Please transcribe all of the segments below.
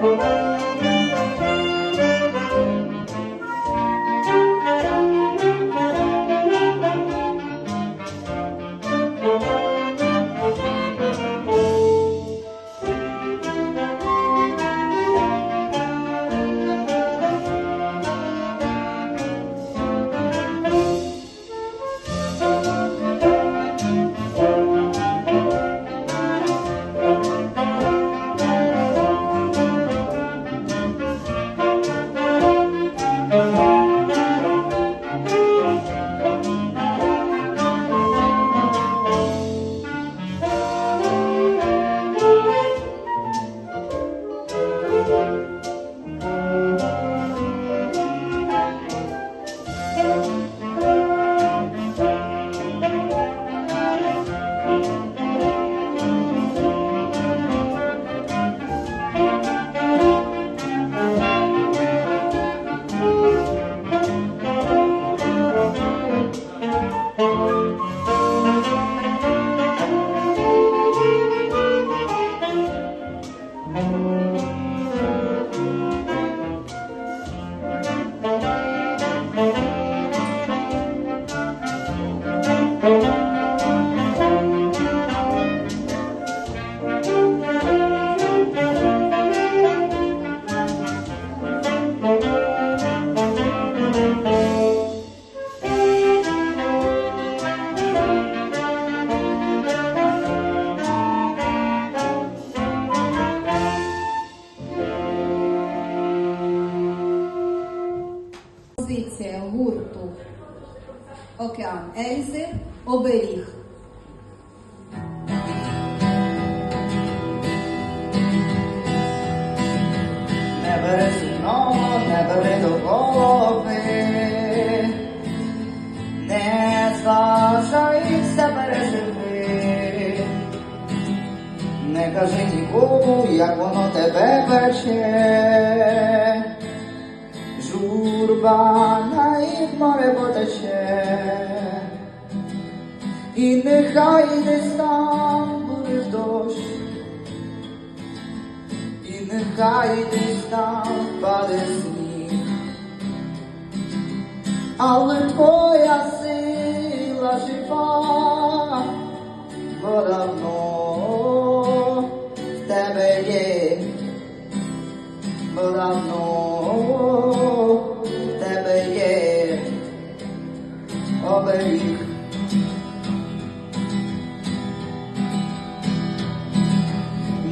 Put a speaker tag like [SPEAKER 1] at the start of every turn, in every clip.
[SPEAKER 1] Thank you. Як воно тебе пече, журба на їх море потече, і нехай десь там буде дощ. І нехай десь там паде сніг, але твоя сила жива, бо давно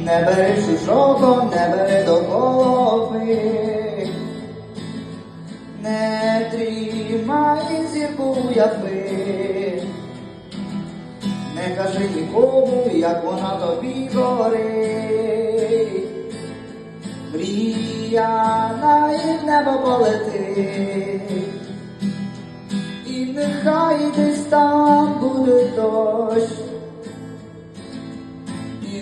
[SPEAKER 1] Не бери чужого, не бери до голови, не тримай зірку яви, не кажи нікому, як вона тобі горить. Мрія на їх небо полетить, і нехай десь там буде дощ.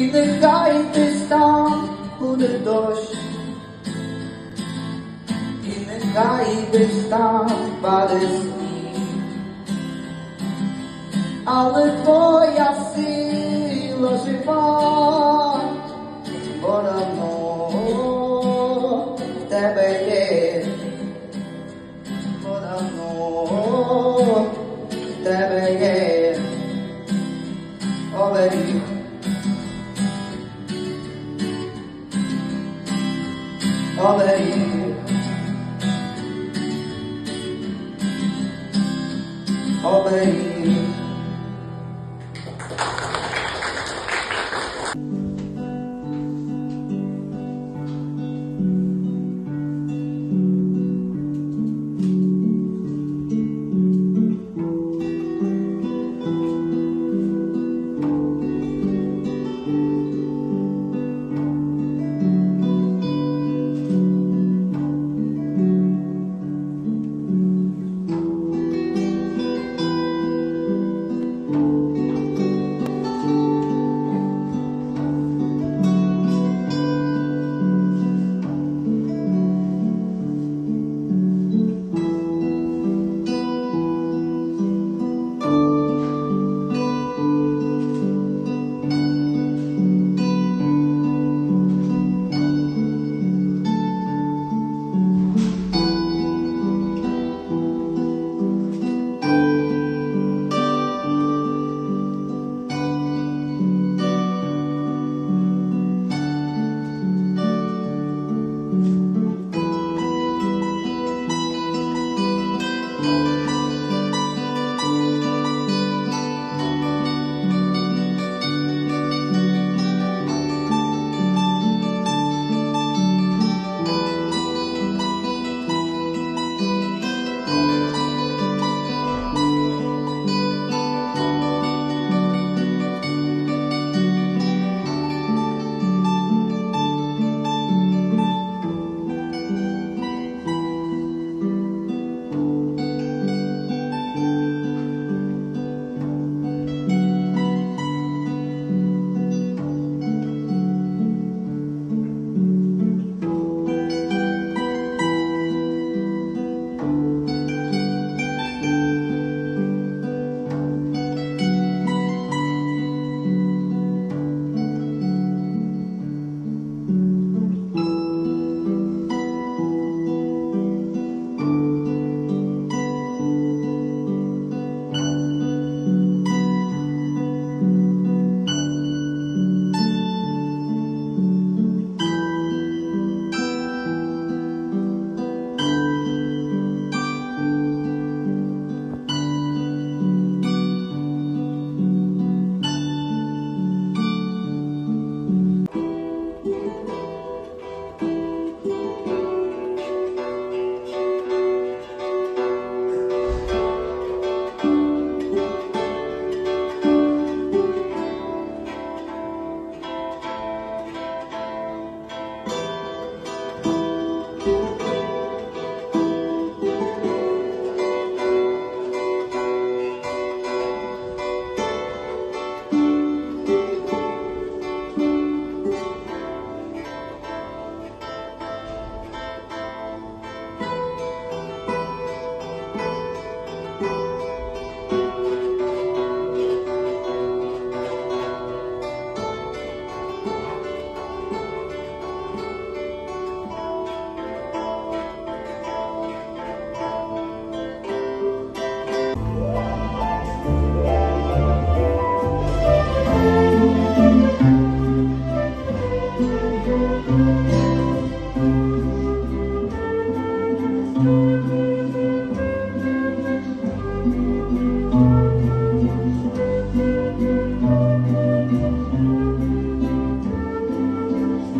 [SPEAKER 1] І нехай десь там буде дощ, і нехай десь там паде сніг, але твоя сила Oh, baby.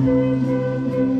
[SPEAKER 1] Thank you.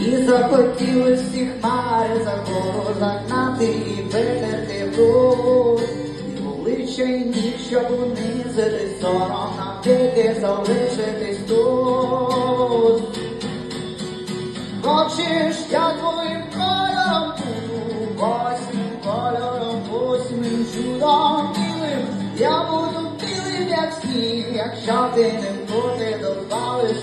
[SPEAKER 1] Мені захотілось всі хмари за гору загнати і витерти бруд. І обличчя і ніг, щоб унизити сором навіки залишитись тут. Хочеш, я твоїм кольором буду, восьмим кольором, восьмим чудом білим. Я буду білим, як сніг, якщо ти не буде допалиш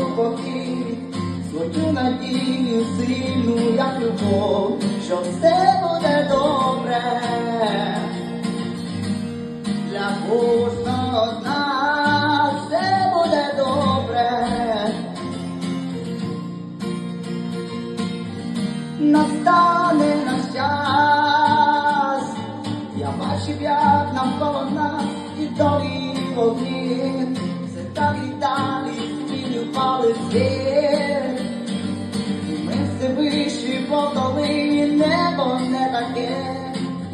[SPEAKER 1] у покій свою надію сильну, як любов, що все буде добре для кожного з нас все буде добре. Настане наш час, я бачив, як навколо нас і долі вогні, все так і далі змінювали світ. І Ми все вищі по долині, небо не таке,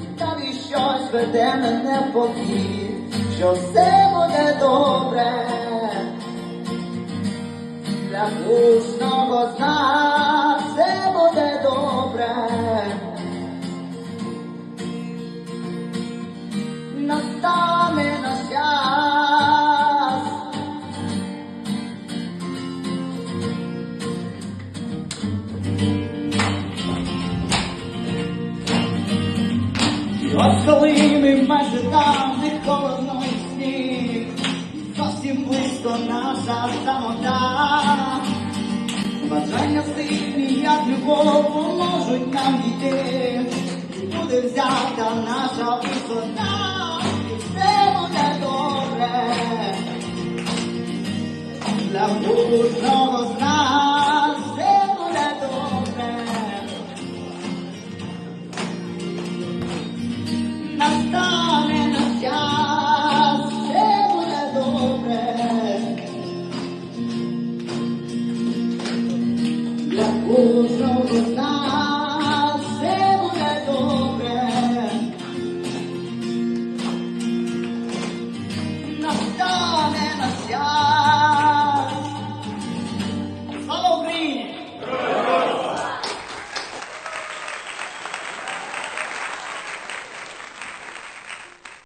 [SPEAKER 1] і далі щось веде мене в бік, що все буде добре для кожного з сильні, як любов, поможуть нам дійти, і буде взята наша висота, і все